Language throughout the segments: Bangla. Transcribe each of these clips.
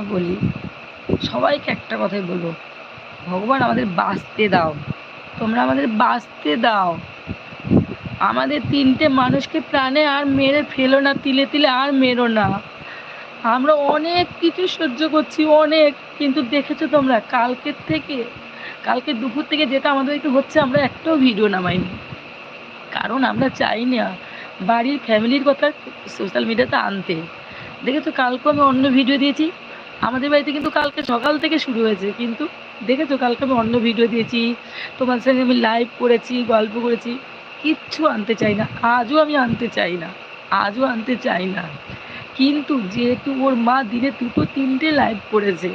কথা বলি, সবাইকে একটা কথাই বলব, ভগবান আমাদের বাঁচতে দাও, তোমরা আমাদের বাঁচতে দাও। আমাদের তিনটে মানুষকে প্রাণে আর মেরে ফেলো না, তিলে তিলে আর মেরো না। আমরা অনেক কিছু সহ্য করছি, অনেক, কিন্তু দেখেছ তোমরা, কালকের থেকে, কালকে দুপুর থেকে যেটা আমাদের একটু হচ্ছে, আমরা একটাও ভিডিও নামাইনি। কারণ আমরা চাই না, বাড়ির ফ্যামিলির কথা সোশ্যাল মিডিয়াতে আনতে। দেখেছ কালকে আমি অন্য ভিডিও দিয়েছি আমাদের বাড়িতে কিন্তু কালকে সকাল থেকে শুরু হয়েছে, কিন্তু দেখেছ কালকে আমি অন্য ভিডিও দিয়েছি, তোমার সঙ্গে আমি লাইভ করেছি, গল্প করেছি, কিচ্ছু আনতে চাই না, আজও আমি আনতে চাই না, আজও আনতে চাই না। কিন্তু যেহেতু ওর মা দিনে দুটো তিনটে লাইভ করেছে,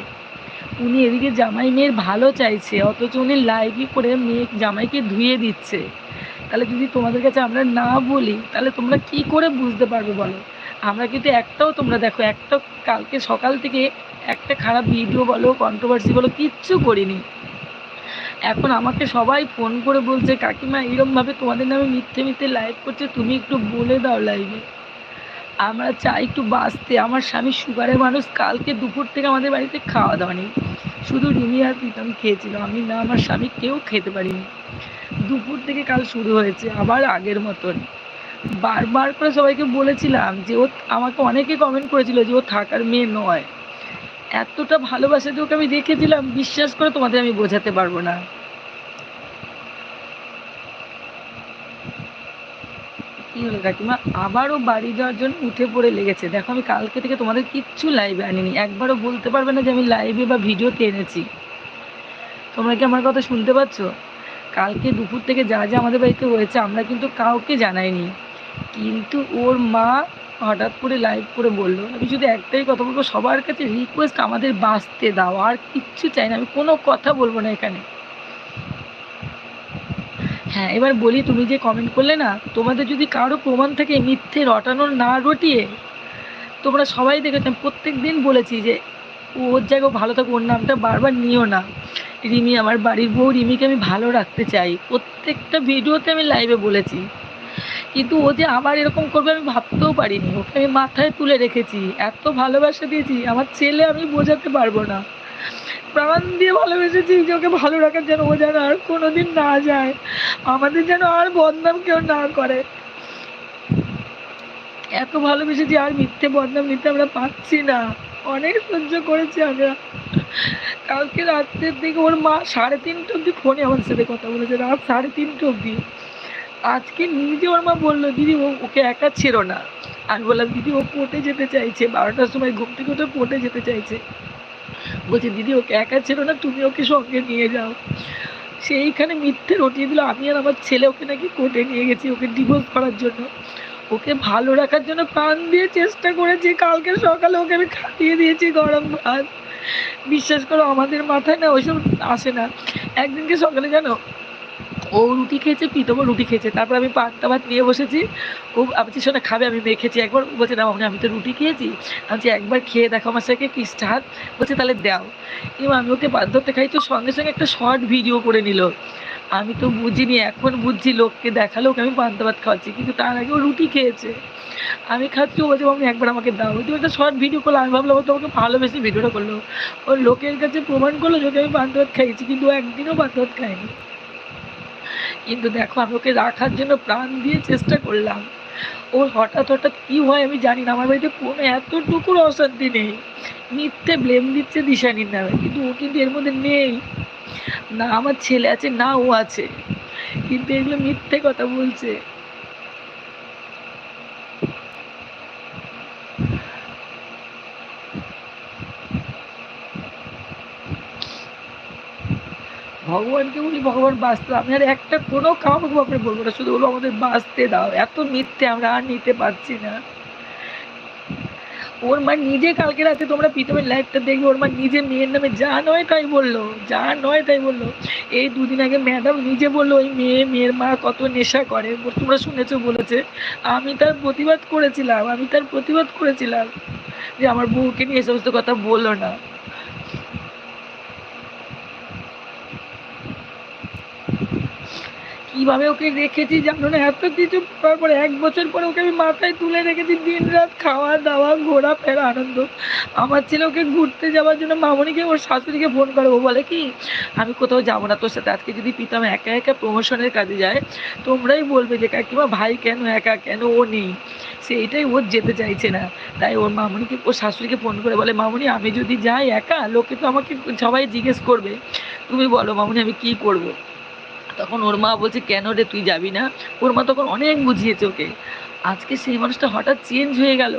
উনি এদিকে জামাই মেয়ের ভালো চাইছে, অথচ উনি লাইভই করে মেয়ে জামাইকে ধুয়ে দিচ্ছে। তাহলে যদি তোমাদের কাছে আমরা না বলি, তাহলে তোমরা কি করে বুঝতে পারবে বলো? আমরা কিন্তু একটাও তোমরা দেখো একটা কালকে সকাল থেকে একটা খারাপ ভিডিও বলো কন্ট্রোভার্সি বলো, কিচ্ছু করিনি। এখন আমাকে সবাই ফোন করে বলছে, কাকিমা, এরমভাবে তোমাদের নামে মিথ্যে মিথ্যে লাইভ করছে, তুমি একটু বলে দাও লাইভে আমরা চাই একটু বাঁচতে। আমার স্বামী সুগারের মানুষ, কালকে দুপুর থেকে আমাদের বাড়িতে খাওয়া দাওয়া নেই। শুধু রিমি আর প্রীতম খেয়েছিল। আমি না, আমার স্বামী কেউ খেতে পারিনি। দুপুর থেকে কাল শুরু হয়েছে, আবার আগের মতন। বারবার করে সবাইকে বলেছিলাম যে ও আমাকে অনেকে কমেন্ট করেছিল যে ও থাকার মেয়ে নয়। এতটা ভালোবাসা যে ওকে আমি রেখেছিলাম, বিশ্বাস করে তোমাদের আমি বোঝাতে পারব না। কি হলো কাকিমা? আবারও বাড়ি যাওয়ার জন্য উঠে পড়ে লেগেছে। দেখো, আমি কালকে থেকে তোমাদের কিচ্ছু লাইভে আনিনি। একবারও বলতে পারবে না যে আমি লাইভে বা ভিডিওতে এনেছি। তোমরা কি আমার কথা শুনতে পাচ্ছ? কালকে দুপুর থেকে যা যা আমাদের বাড়িতে হয়েছে, আমরা কিন্তু কাউকে জানাইনি। কিন্তু ওর মা হঠাৎ করে লাইভ করে বলল, আমি শুধু একটাই কথা বলব, সবার কাছে রিকোয়েস্ট আমাদের বাঁচতে দাও, আর কিচ্ছু চাই না, আমি কোনো কথা বলব না এখানে। হ্যাঁ এবার বলি, তুমি যে কমেন্ট করলে না, তোমাদের যদি কারও প্রমাণ থাকে মিথ্যে রটানোর না রটিয়ে, তোমরা সবাই দেখেছ প্রত্যেক দিন বলেছি যে ওর জায়গায় ভালো থাকো, ওর নামটা বারবার নিও না। রিমি, আমার বাড়ির বউ রিমিকে আমি ভালো রাখতে চাই। প্রত্যেকটা ভিডিওতে আমি লাইভে বলেছি। কিন্তু ও যে আবার এরকম করবে আমি ভাবতেও পারিনি। ওকে আমি মাথায় তুলে রেখেছি। এত ভালোবাসা দিয়েছি, আমার ছেলে আমি বোঝাতে পারব না। প্রাণ দিয়ে ভালোবেসেছি যে ওকে ভালো রাখার যেন ও যেন আর কোনোদিন না যায়। আমাদের যেন আর বদনাম কেউ না করে। এত ভালোবেসেছি, আর মিথ্যে বদনাম নিতে আমরা পাচ্ছি না। অনেক সহ্য করেছি আমরা। কালকে রাত্রের দিকে ওর মা সাড়ে তিনটে অবধি ফোনে আমার সাথে কথা বলেছে, রাত সাড়ে তিনটে অবধি। আজকে নিজে ওর মা বলল, দিদি, ও, ওকে একা ছিল না। আমি বললাম, দিদি, ও কোর্টে যেতে চাইছে, বারোটার সময় ঘুম থেকে উঠে কোর্টে যেতে চাইছে। বলছে, দিদি, ওকে একা ছিল না, তুমি ওকে সঙ্গে নিয়ে যাও। সেইখানে মিথ্যে রটিয়ে দিল, আমি আর আমার ছেলে ওকে নাকি কোর্টে নিয়ে গেছি, ওকে ডিভোর্স করার জন্য। ওকে ভালো রাখার জন্য প্রাণ দিয়ে চেষ্টা করেছি, কালকে সকালে ওকে আমি খাইয়ে দিয়েছি গরম ভাত। বিশ্বাস করো, আমাদের মাথায় না ওইসব আসে না। একদিনকে সকালে জানো ও রুটি খেয়েছে প্রীতমও রুটি খেয়েছে? তারপর আমি পান্তা ভাত নিয়ে বসেছি। ও আমি শোনা খাবে, আমি মেখেছি একবার ও বলছে, না আমি তো রুটি খেয়েছি। আমি একবার খেয়ে দেখো আমার সাথে কিসটা হাত। বলছে, তাহলে দাও। এবার আমি ওকে বাধ্য করতে খাই, তো সঙ্গে সঙ্গে একটা শর্ট ভিডিও করে নিল। আমি তো বুঝিনি, এখন বুঝছি, লোককে দেখাল ওকে আমি পান্তা ভাত খাওয়াচ্ছি, কিন্তু তার আগে ও রুটি খেয়েছে। আমি খাচ্ছি, ও বলছে, মামনি, একবার আমাকে দাও। ওই তো একটা শর্ট ভিডিও করল, আমি ভাবলাম ও তোমাকে ভালোবেসে ভিডিওটা করল। ওর লোকের কাছে প্রমাণ করল যে আমি পান্তা ভাত খাইয়েছি, কিন্তু ও একদিনও পান্তা ভাত খায়নি। কিন্তু দেখো, আমি ওকে রাখার জন্য প্রাণ দিয়ে চেষ্টা করলাম। ওর হঠাৎ হঠাৎ কী হয় আমি জানি না, আমার বাড়িতে কোনো এতটুকুর অশান্তি নেই। মিথ্যে ব্লেম দিচ্ছে দিশানির নামে, কিন্তু ও কিন্তু এর মধ্যে নেই। না আমার ছেলে আছে, না ও আছে। কিন্তু এগুলো মিথ্যে কথা বলছে। ভগবানকে বলি, ভগবান বাঁচতে। আমি আর একটা কোনো কাউকে ব্যাপারে বলব না, শুধু বলব আমাদের বাঁচতে দাও। এত মিথ্যে আমরা আর নিতে পারছি না। ওর মা নিজে কালকে রাতে তোমরা প্রীতমের লাইফটা দেখবে, ওর মা নিজে মেয়ের নামে যা নয় তাই বলল, যা নয় তাই বলল। এই দুদিন আগে ম্যাডাম নিজে বলল, ওই মেয়ে, মেয়ের মা কত নেশা করে। তোমরা শুনেছো বলেছে। আমি তার প্রতিবাদ করেছিলাম, আমি তার প্রতিবাদ করেছিলাম যে আমার বউকে নিয়ে এই সমস্ত কথা বলল না। কীভাবে ওকে রেখেছি জানো না? এত কিছু পরে এক বছর পরে ওকে আমি মাথায় তুলে রেখেছি। দিন রাত খাওয়া দাওয়া ঘোরা ফেরা আনন্দ। আমার ছেলে ওকে ঘুরতে যাওয়ার জন্য মামনিকে, ওর শাশুড়িকে ফোন করে। ও বলে কি, আমি কোথাও যাব না তোর সাথে। আজকে যদি প্রীতম একা একা প্রমোশনের কাজে যায়, তোমরাই বলবে যে, কাকিমা, ভাই কেন একা? কেন ও নেই? সেইটাই ওর যেতে চাইছে না। তাই ওর মামনিকে, ওর শাশুড়িকে ফোন করে বলে, মামনি, আমি যদি যাই একা, লোকে তো আমাকে সবাই জিজ্ঞেস করবে। তুমি বলো, মামনি, আমি কি করব। তখন ওর মা বলছে, কেন রে তুই যাবি না? ওর মা তখন অনেক বুঝিয়েছে ওকে। আজকে সেই মানুষটা হঠাৎ চেঞ্জ হয়ে গেল।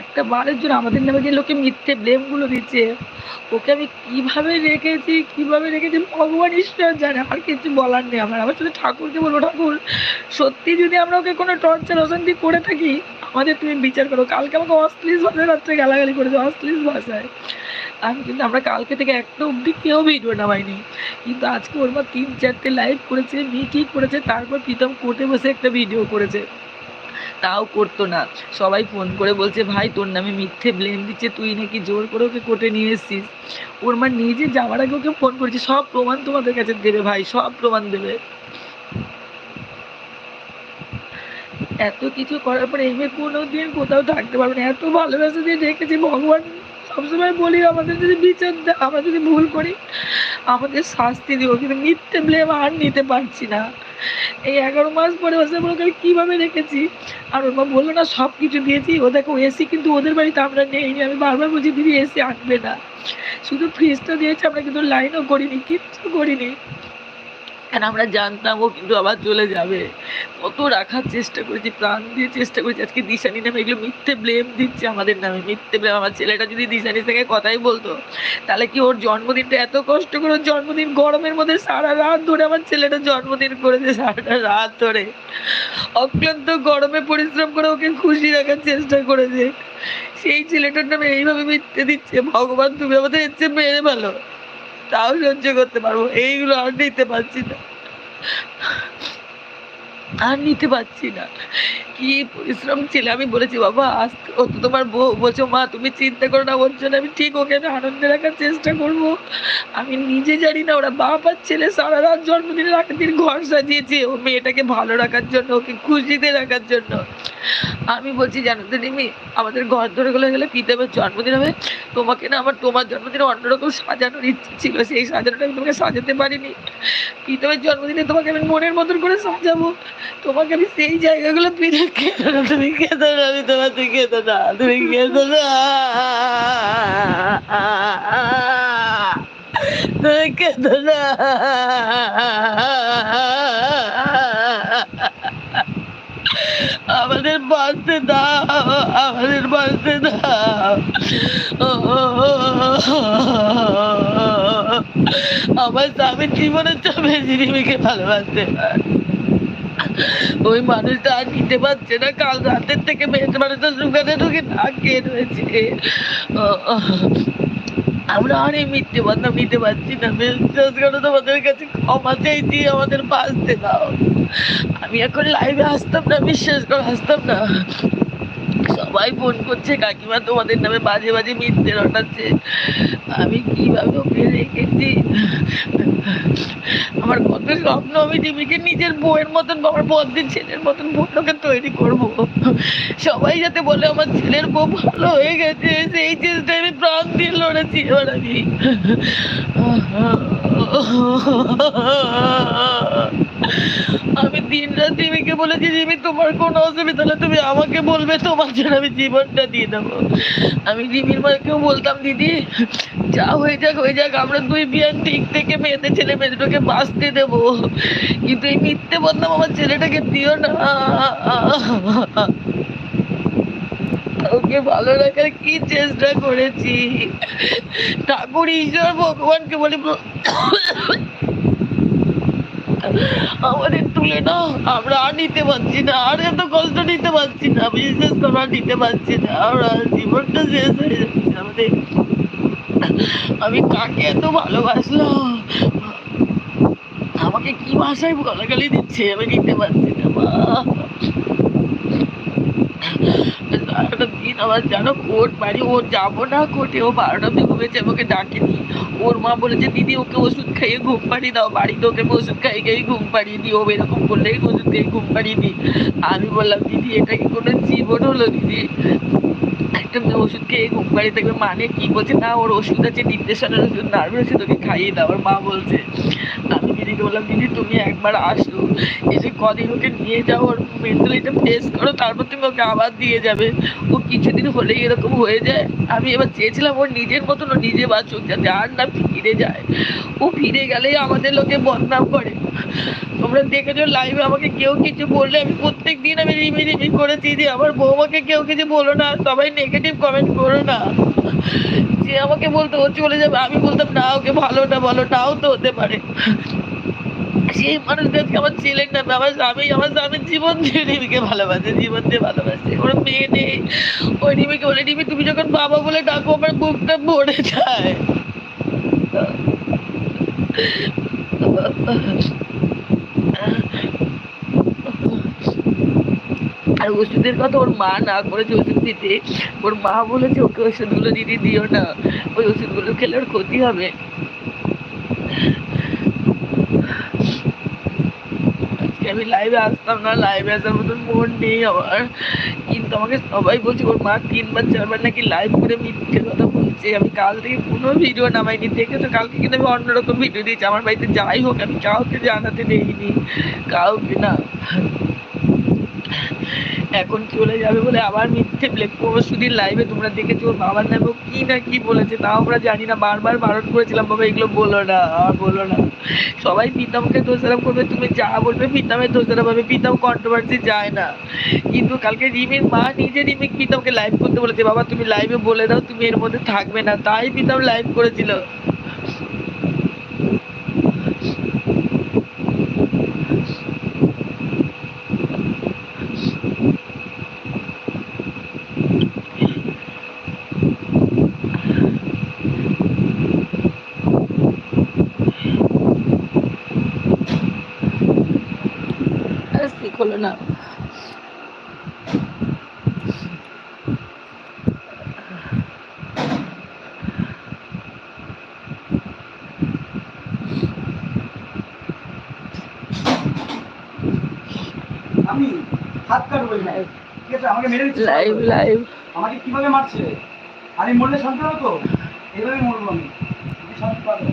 একটা বারের জন্য আমাদের নামে যে লোকে মিথ্যে ব্লেমগুলো দিচ্ছে, ওকে আমি কীভাবে রেখেছি কীভাবে রেখেছি ভগবান ঈশ্বর জানে আর কিছু বলার নেই। আমার আমার শুধু ঠাকুরকে বলব, ঠাকুর, সত্যি যদি আমরা ওকে কোনো টর্চার অশান্তি করে থাকি, আমাদের তুমি বিচার করো। কালকে আমাকে অশ্লীল ভাষায় রাত্রে গালাগালি করেছে, অশ্লীল ভাষায়। আমি কিন্তু আমরা কালকে থেকে একটা অবধি কেউ ভিডিও নামাইনি। কিন্তু আজকে ওর মা তিন চারটে লাইভ করেছে মিকি করেছে, তারপর প্রীতম কোর্টে বসে একটা ভিডিও করেছে। তাও করতো না। সবাই ফোন করে বলছে, ভাই, তোর নামে মিথ্যে ব্লেম দিচ্ছে, তুই নাকি জোর করে ওকে কোর্টে নিয়ে এসছিস? ওর মা নিজে যাওয়ার আগে ওকে ফোন করেছে, সব প্রমাণ তোমাদের কাছে দেবে ভাই, সব প্রমাণ দেবে। এত কিছু করার পরে এই মেয়ে কোনোদিন কোথাও থাকতে পারবে না। এত ভালোবাসা দিয়ে রেখেছে ভগবান সবসময় বলি, আমাদের যদি বিচার আমরা যদি ভুল করি, আমাদের শাস্তি দিব। কিন্তু মিথ্যে ব্লেম আর নিতে পারছি না। এই এগারো মাস পরে ওকে আমি কীভাবে রেখেছি? আর ওর মা বলল, না সব কিছু দিয়েছি। ও দেখো এসি কিন্তু ওদের বাড়িতে আমরা নেই। আমি বারবার বলছি, দিদি এসি আনবে না। শুধু ফ্রিজটা দিয়েছে, আমরা কিন্তু লাইনও করিনি, কিচ্ছু করিনি। কারণ আমরা জানতাম ও কিন্তু আবার চলে যাবে। কত রাখার চেষ্টা করেছি, প্রাণ দিয়ে চেষ্টা করেছি। আজকে দিশানি নামে এগুলো মিথ্যে ব্লেম দিচ্ছে আমাদের নামে, মিথ্যে ব্লেম আমার ছেলেটা যদি দিশানির সঙ্গে কথাই বলতো, তাহলে কি ওর জন্মদিনটা এত কষ্ট করে জন্মদিন গরমের মধ্যে সারা রাত ধরে আমার ছেলেটা জন্মদিন করেছে সারাটা রাত ধরে। অক্লান্ত গরমে পরিশ্রম করে ওকে খুশি রাখার চেষ্টা করেছে। সেই ছেলেটার নামে এইভাবে মিথ্যে দিচ্ছে। ভগবান, তুমি আমাদের ইচ্ছে মেরে ভালো। তাও সহ্য করতে পারব। এইগুলো আর নিতে পারছি না। আর নিতে পারছি না। কি পরিশ্রম ছিল, আমি বলেছি, বাবা, আজ ও তো তোমার বউ, বলছো, মা, তুমি চিন্তা করো না, ওর জন্য আমি ঠিক ওকে আনন্দে রাখার চেষ্টা করব। আমি নিজে জানি না, ওরা বাপ আর ছেলে সারা রাত জন্মদিনের আগের দিন ঘর সাজিয়েছে। ও মেয়েটাকে ভালো রাখার জন্য, ওকে খুশিতে রাখার জন্য। আমি বলছি, জানো তো নিমি আমাদের ঘর ধরে গেলে গেলে পিতামের জন্মদিন হবে। তোমাকে না আমার, তোমার জন্মদিনে অন্যরকম সাজানোর ইচ্ছে ছিল, সেই সাজানোটা আমি তোমাকে সাজাতে পারিনি। প্রীতমের জন্মদিনে তোমাকে আমি মনের মতন করে সাজাবো। তোমাকে আমি সেই জায়গাগুলো ফিরে খেতো না তুমি খেতো না আমি খেতো না তুমি খেতো না তুমি না আমাদের বাঁচতে দাও আমাদের বাঁচতে দাও আমার স্বামীর জীবনের চাপে জিনিমিকে ভালোবাসতে পারে ওই মানুষটা আর নিতে পারছে না। কাল রাতের থেকে মেয়েটা মানুষটা সুগারে ঢুকে নাক খেয়ে রয়েছে। আমরা আর এই মিথ্যে কথা নিতে পারছি না। বিশ্বাস করো তোমাদের কাছে ক্ষমা চাইছি, আমাদের বাঁচতে দাও। আমি এখন লাইভে আসতাম না, বিশ্বাস করে, আসতাম না। সবাই ফোন করছে, কাকিমা তোমাদের নামে বাজে বাজে মিথ্যে রটাচ্ছে। আমি কীভাবে ওকে রেখেছি? আমার কত স্বপ্ন, আমি টিভিকে নিজের বউয়ের মতন বা আমার বদ্দির ছেলের মতন বোনকে তৈরি করব। সবাই যাতে বলে আমার ছেলের বউ ভালো হয়ে গেছে, সেই চেষ্টায় আমি প্রাণ দিয়ে লড়েছি এবার আমি। আমি দিন রাত রিমিকে বলেছি রিমি তোমার কোনো অসুবিধা হলে তুমি আমাকে বলবে, তোমার জন্য আমি জীবনটা দিয়ে দেবো। আমি রিমির মাকেও বলতাম, দিদি, যা হয়ে যাক হয়ে যাক, আমরা দুই বিয়ান ঠিক থেকে মেয়েদের ছেলে মেয়েদেরকে বাঁচতে দেবো। কিন্তু এই মিথ্যে বদনাম আমার ছেলেটাকে দিও না। ওকে ভালো রাখার কি চেষ্টা করেছি? ঠাকুর, ঈশ্বর, ভগবানকে বলি আমাদের তুলে না আমরা আর নিতে পারছি না, আর এত কষ্ট নিতে পারছি না বিশেষ করে, আর নিতে পারছি না, আমরা জীবনটা শেষ হয়ে যাচ্ছে আমাদের। আমি কাকে এত ভালোবাসলাম? আমাকে কি ভাষায় গালাগালি দিচ্ছে? আমি নিতে পারছি না, মা। আমার যেন কোর্ট বাড়ি ও যাব না কোর্টে, ও বারোটা অব্দি ঘুমেছে, আমাকে ডাকেনি। ওর মা বলেছে, দিদি, ওকে ওষুধ খাইয়ে ঘুম পাড়িয়ে দাও, বাড়িতে ওকে ওষুধ খাইয়ে খাইয়ে ঘুম পাড়িয়ে দিই, ও এরকম করলেই ওষুধ খেয়ে ঘুম পাড়িয়ে দিই। আমি বললাম, দিদি, এটা কি কোনো জীবন হলো, দিদি? একটা মেয়ে ওষুধ খেয়ে ঘুম পাড়িয়ে থাকবে মানে কি বলছে? না, ওর ওষুধ আছে, ডিপ্রেশনের ওষুধ নার্ভ আছে তোকে খাইয়ে দাও। ওর মা বলছে, আমি দিদিকে বললাম, দিদি, তুমি একবার আসো। এসে কদিন ওকে নিয়ে যাও, ওর মেন্টালিটা ফেস করো, তারপর তুমি ওকে আবার দিয়ে যাবে। ও কিছুদিন হলেই এরকম হয়ে যায়। আমি এবার চেয়েছিলাম ওর নিজের মতন ও নিজে বাঁচুক, যাতে আর না ফিরে যায়। ও ফিরে গেলেই আমাদের লোকে বদনাম করে। তোমরা দেখেছ লাইভে আমাকে কেউ কিছু বললে, আমি প্রত্যেক দিন আমি রিমি রিমি করেছি যে, আমার বৌমাকে কেউ কিছু বলো না সবাই নেগেটিভ কমেন্ট করো না। যে আমাকে বলতো, ও চলে যাবে, আমি বলতাম, না, ওকে ভালো না বলো নাও তো, হতে পারে। সেই মানুষদেরকে আমার ছেলে না আমার স্বামী, আমার স্বামীর জীবন দিয়ে রিমিকে ভালোবাসে, জীবন দিয়ে ভালোবাসে। ওর মেয়ে নেই, ওই রিমিকে বলে রিমি তুমি যখন বাবা বলে ডাকো, আমার বুকটা ভরে যায়। আর ওষুধের কথা ওর মা না করেছে ওষুধ দিতে, ওর মা বলেছে ওকে ওষুধগুলো দিদি দিও না, ওই ওষুধগুলো খেলে ওর ক্ষতি হবে। আমি লাইভে আসতাম না লাইভে আসার মতন মন নেই আমার। কিন্তু আমাকে সবাই বলছে, ওর মা তিনবার, চারবার নাকি লাইভ করে মিথ্যে কথা বলছে। আমি কাল থেকে কোনো ভিডিও নামাইনি, দেখেছ? কালকে কিন্তু আমি অন্যরকম ভিডিও দিয়েছি। আমার বাড়িতে যাই হোক, আমি কাউকে জানাতে দেইনি, কাউকে না। এখন চলে যাবে বলে আবার মিথ্যে ব্লেক পরশুদিন লাইভে তোমরা দেখেছ, ওর বাবার নামে কি না কি বলেছে তাও আমরা জানি না, বারবার বারণ করেছিলাম, বাবা এগুলো বলো না, আর বলো না। সবাই পিতামকে দোষারোপ করবে, তুমি যা বলবে পিতামের দোষারোপ হবে, পিতাম কন্ট্রোভার্সি যায় না। কিন্তু কালকে রিমির মা নিজে রিমি পিতামকে লাইভ করতে বলেছে, বাবা তুমি লাইভে বলে দাও, তুমি এর মধ্যে থাকবে না। তাই পিতাম লাইভ করেছিল আর ঠিক হলো না আমি হাত কাটবো ঠিক আছে? আমাকে মেরে দিচ্ছে লাইভ লাইভ আমাকে কীভাবে মারছে? আমি মরলে শান্তি হতো? এইভাবে মরবো আমি। শান্তি পাবো।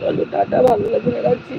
চলো টাটা ভালো লাগে রাখছি।